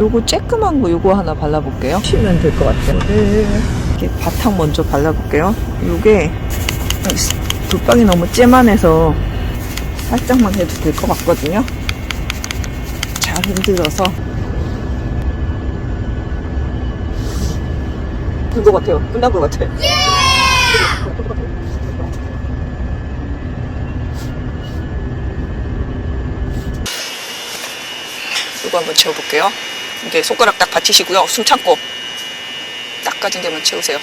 요거 쬐끄만 거 요거 하나 발라볼게요. 치면 될 것 같아요. 네. 이렇게 바탕 먼저 발라볼게요. 요게 불빵이 너무 쬐만해서 살짝만 해도 될 것 같거든요. 잘 흔들어서 될것 같아요. 끝난 것 같아요. 이거 한번 채워볼게요. 이게 손가락 딱 받치시고요. 숨 참고 딱 까진 데만 채우세요.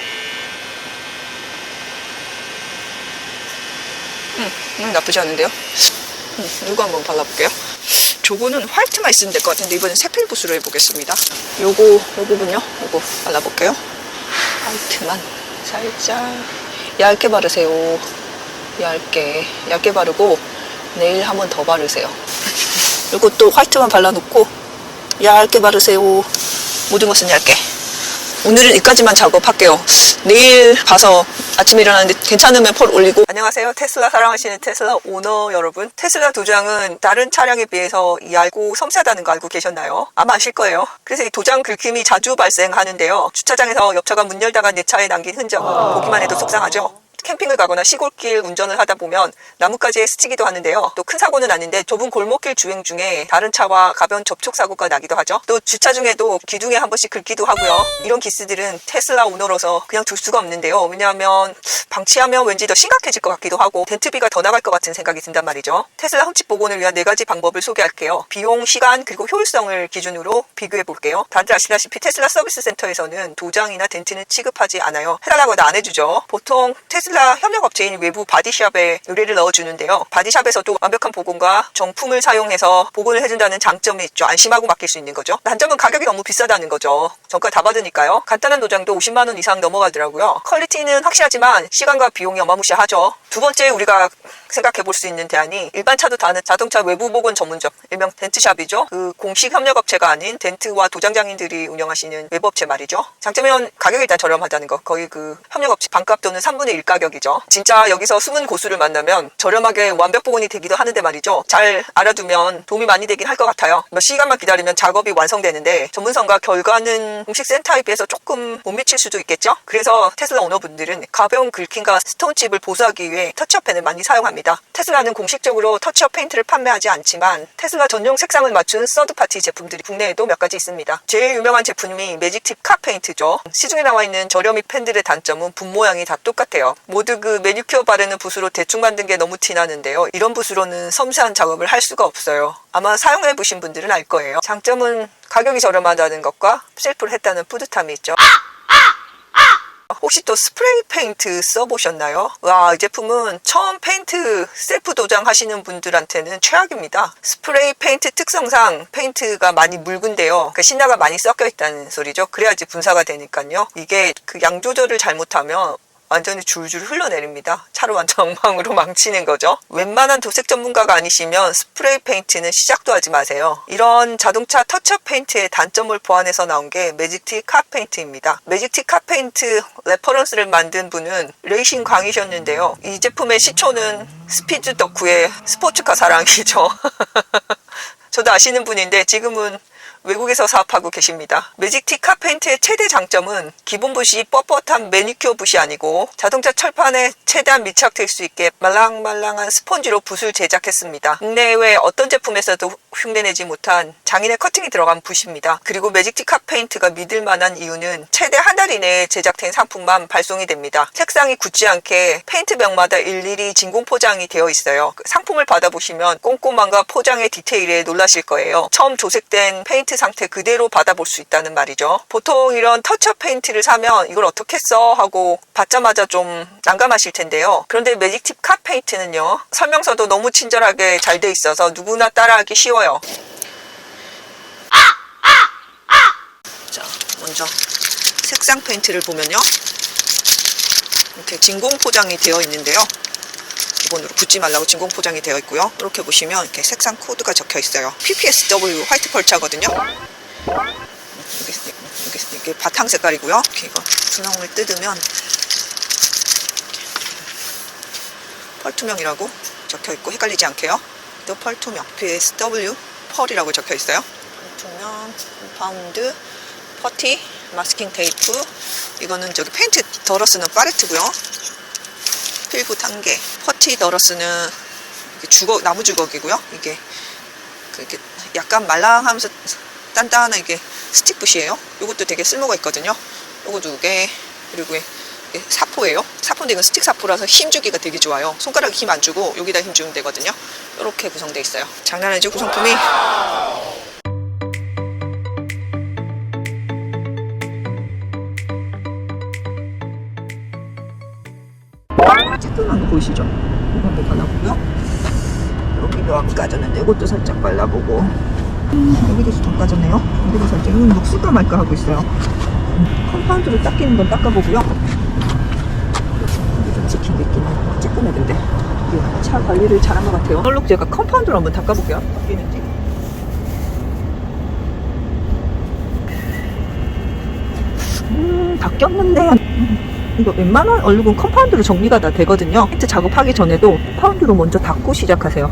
음, 음, 나쁘지 않은데요? 음, 이거 한번 발라볼게요. 저거는 화이트만 있으면 될 것 같은데 이번엔 세필 붓으로 해보겠습니다. 요거, 요 부분요? 요거 발라볼게요. 화이트만 살짝 얇게 바르세요. 얇게, 얇게 바르고 내일 한 번 더 바르세요. 이것도 화이트만 발라놓고 얇게 바르세요. 모든 것은 얇게. 오늘은 여기까지만 작업할게요. 내일 봐서 아침에 일어났는데 괜찮으면 펄 올리고. 안녕하세요. 테슬라 사랑하시는 테슬라 오너 여러분. 테슬라 도장은 다른 차량에 비해서 얇고 섬세하다는 거 알고 계셨나요? 아마 아실 거예요. 그래서 이 도장 긁힘이 자주 발생하는데요. 주차장에서 옆차가 문 열다가 내 차에 남긴 흔적 보기만 해도 속상하죠. 캠핑을 가거나 시골길 운전을 하다 보면 나뭇가지에 스치기도 하는데요. 또 큰 사고는 아닌데 좁은 골목길 주행 중에 다른 차와 가벼운 접촉 사고가 나기도 하죠. 또 주차 중에도 기둥에 한 번씩 긁기도 하고요. 이런 기스들은 테슬라 오너로서 그냥 둘 수가 없는데요. 왜냐하면 방치하면 왠지 더 심각해질 것 같기도 하고 덴트비가 더 나갈 것 같은 생각이 든단 말이죠. 테슬라 흠집 복원을 위한 네 가지 방법을 소개할게요. 비용, 시간, 그리고 효율성을 기준으로 비교해 볼게요. 다들 아시다시피 테슬라 서비스 센터에서는 도장이나 덴트는 취급하지 않아요. 해달라고 안 해주죠. 보통 테슬라 협력업체인 외부 바디샵에 의뢰를 넣어주는데요. 바디샵에서도 완벽한 복원과 정품을 사용해서 복원을 해준다는 장점이 있죠. 안심하고 맡길 수 있는 거죠. 단점은 가격이 너무 비싸다는 거죠. 정가 다 받으니까요. 간단한 도장도 50만 원 이상 넘어가더라고요. 퀄리티는 확실하지만 시간과 비용이 어마무시하죠. 두 번째 우리가 생각해 볼 수 있는 대안이 일반 차도 다는 자동차 외부 복원 전문점, 일명 덴트샵이죠. 그 공식 협력업체가 아닌 덴트와 도장장인들이 운영하시는 외부업체 말이죠. 장점은 가격이 일단 저렴하다는 거. 거의 그 협력업체 반값 또는 3분의 1 가격이죠. 진짜 여기서 숨은 고수를 만나면 저렴하게 완벽 복원이 되기도 하는데 말이죠. 잘 알아두면 도움이 많이 되긴 할 것 같아요. 몇 시간만 기다리면 작업이 완성되는데 전문성과 결과는 공식 센터에 비해서 조금 못 미칠 수도 있겠죠. 그래서 테슬라 오너분들은 가벼운 긁힘과 스톤칩을 보수하기 위해 터치업 펜을 많이 사용합니다. 테슬라는 공식적으로 터치업 페인트를 판매하지 않지만 테슬라 전용 색상을 맞춘 서드파티 제품들이 국내에도 몇 가지 있습니다. 제일 유명한 제품이 매직팁 카 페인트죠. 시중에 나와 있는 저렴이 펜들의 단점은 붓 모양이 다 똑같아요. 모두 그 매니큐어 바르는 붓으로 대충 만든 게 너무 티나는데요. 이런 붓으로는 섬세한 작업을 할 수가 없어요. 아마 사용해 보신 분들은 알 거예요. 장점은 가격이 저렴하다는 것과 셀프를 했다는 뿌듯함이 있죠. 혹시 또 스프레이 페인트 써보셨나요? 와, 이 제품은 처음 페인트 셀프 도장 하시는 분들한테는 최악입니다. 스프레이 페인트 특성상 페인트가 많이 묽은데요. 그 신나가 많이 섞여 있다는 소리죠. 그래야지 분사가 되니까요. 이게 그 양 조절을 잘못하면 완전히 줄줄 흘러내립니다. 차를 완전 엉망으로 망치는 거죠. 웬만한 도색 전문가가 아니시면 스프레이 페인트는 시작도 하지 마세요. 이런 자동차 터치업 페인트의 단점을 보완해서 나온 게 매직티 카 페인트입니다. 매직티 카 페인트 레퍼런스를 만든 분은 레이싱 광이셨는데요. 이 제품의 시초는 스피드 덕후의 스포츠카 사랑이죠. 저도 아시는 분인데 지금은 외국에서 사업하고 계십니다. 매직티 카페인트의 최대 장점은 기본 붓이 뻣뻣한 매니큐어 붓이 아니고 자동차 철판에 최대한 밀착될 수 있게 말랑말랑한 스펀지로 붓을 제작했습니다. 국내외 어떤 제품에서도 흉내내지 못한 장인의 커팅이 들어간 붓입니다. 그리고 매직티 카페인트가 믿을 만한 이유는 최대 한 달 이내에 제작된 상품만 발송이 됩니다. 색상이 굳지 않게 페인트병마다 일일이 진공 포장이 되어 있어요. 그 상품을 받아보시면 꼼꼼함과 포장의 디테일에 놀라실 거예요. 처음 조색된 페인트 상태 그대로 받아볼 수 있다는 말이죠. 보통 이런 터치업 페인트를 사면 이걸 어떻게 써? 하고 받자마자 좀 난감하실 텐데요. 그런데 매직팁 카 페인트는요. 설명서도 너무 친절하게 잘 돼 있어서 누구나 따라하기 쉬워요. 자, 먼저 색상 페인트를 보면요. 이렇게 진공 포장이 되어 있는데요. 기본으로 붙지 말라고 진공 포장이 되어 있고요. 이렇게 보시면 이렇게 색상 코드가 적혀 있어요. PPSW 화이트 펄차거든요. 이게 바탕 색깔이고요. 이렇게 이거 투명을 뜯으면 펄투명이라고 적혀 있고 헷갈리지 않게요. 또 펄투명 PSW 펄이라고 적혀 있어요. 투명, 파운드, 퍼티, 마스킹 테이프. 이거는 저기 페인트 덜어 쓰는 팔레트고요. 필구 단계. 퍼티 이게 주걱, 나무 주걱이고요. 이게 그 이렇게 약간 말랑하면서 단단한 이게 스틱붓이에요. 이것도 되게 쓸모가 있거든요. 요거 두 개, 그리고 사포예요. 사포인데 이건 스틱 사포라서 힘 주기가 되게 좋아요. 손가락에 힘 안 주고 여기다 힘 주면 되거든요. 이렇게 구성되어 있어요. 장난 아니죠 구성품이? 보이시죠? 이거 한번 발라보고요. 여기도 안 까졌는데 이것도 살짝 발라보고 음, 여기도 좀 까졌네요. 여기도 살짝 이건 녹슬까 말까 하고 있어요. 음, 컴파운드로 닦이는 건 닦아보고요. 여기 좀 지킨 게 있긴. 쬐끔했는데 이게 차 관리를 잘한 것 같아요. 이걸로 제가 컴파운드로 한번 닦아볼게요. 닦이는지. 음, 음, 이거 웬만한 얼룩은 컴파운드로 정리가 다 되거든요. 페인트 작업하기 전에도 파운드로 먼저 닦고 시작하세요.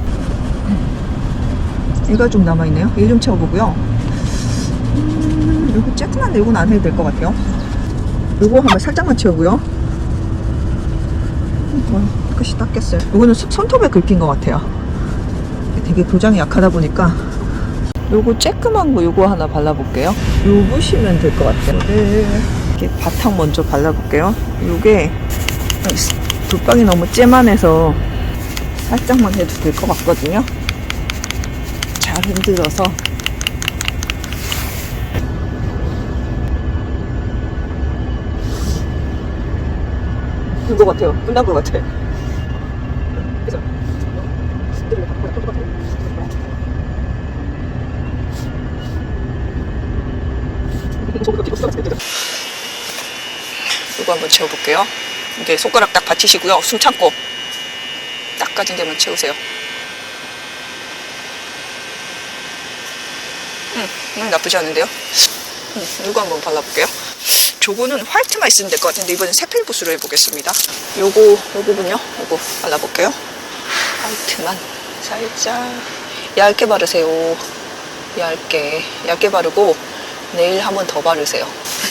얘가 좀 남아있네요. 얘 좀 채워보고요. 음, 요거 쬐끈한데 요건 안 해도 될 것 같아요. 요거 한번 살짝만 채우고요. 음, 뭐, 끝이 닦였어요. 요거는 손- 손톱에 긁힌 것 같아요. 되게 도장이 약하다 보니까 요거 쬐끔한 거 요거 하나 발라볼게요. 요 보시면 될 것 같아요. 네. 이렇게 바탕 먼저 발라볼게요. 요게 불빵이 너무 째만해서 살짝만 해도 될 것 같거든요. 잘 흔들어서 된것 같아요. 끝난 것 같아요. 그죠? 이거 한번 채워볼게요. 이게 손가락 딱 받치시고요. 숨 참고 딱 까진 데만 채우세요. 음, 음, 나쁘지 않은데요? 음, 이거 한번 발라볼게요. 저거는 화이트만 있으면 될 것 같은데 이번엔 세필 붓으로 해보겠습니다. 요거, 요거군요. 요거 발라볼게요. 화이트만 살짝 얇게 바르세요. 얇게, 얇게 바르고 내일 한 번 더 바르세요.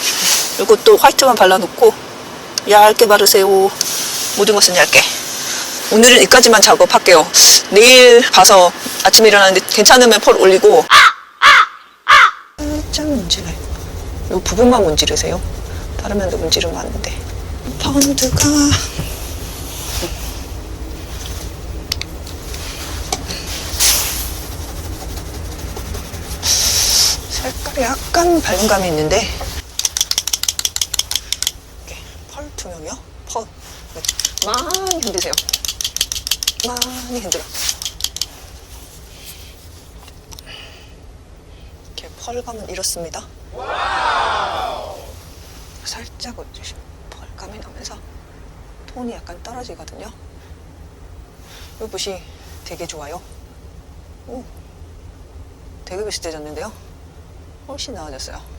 이것도 화이트만 발라놓고 얇게 바르세요. 모든 것은 얇게. 오늘은 여기까지만 작업할게요. 내일 봐서 아침에 일어났는데 괜찮으면 펄 올리고 살짝 문지르요. 이 부분만 문지르세요. 다른 면도 문지르면 안 돼. 파운드가 색깔이 약간 밝은 감이 있는데 이렇게 펄 투명이요? 펄 네. 많이 흔드세요. 많이 흔들어. 이렇게 펄감은 이렇습니다. 살짝 어쩌시 펄감이 나면서 톤이 약간 떨어지거든요. 이 붓이 되게 좋아요. 오, 되게 비슷해졌는데요. 훨씬 나아졌어요.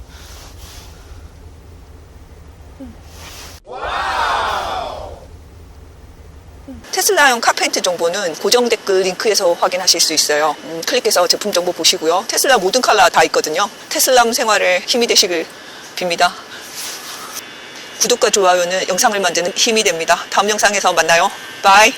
테슬라용 카페인트 정보는 고정 댓글 링크에서 확인하실 수 있어요. 음, 클릭해서 제품 정보 보시고요. 테슬라 모든 컬러 다 있거든요. 테슬람 생활에 힘이 되시길 빕니다. 구독과 좋아요는 영상을 만드는 힘이 됩니다. 다음 영상에서 만나요. 바이.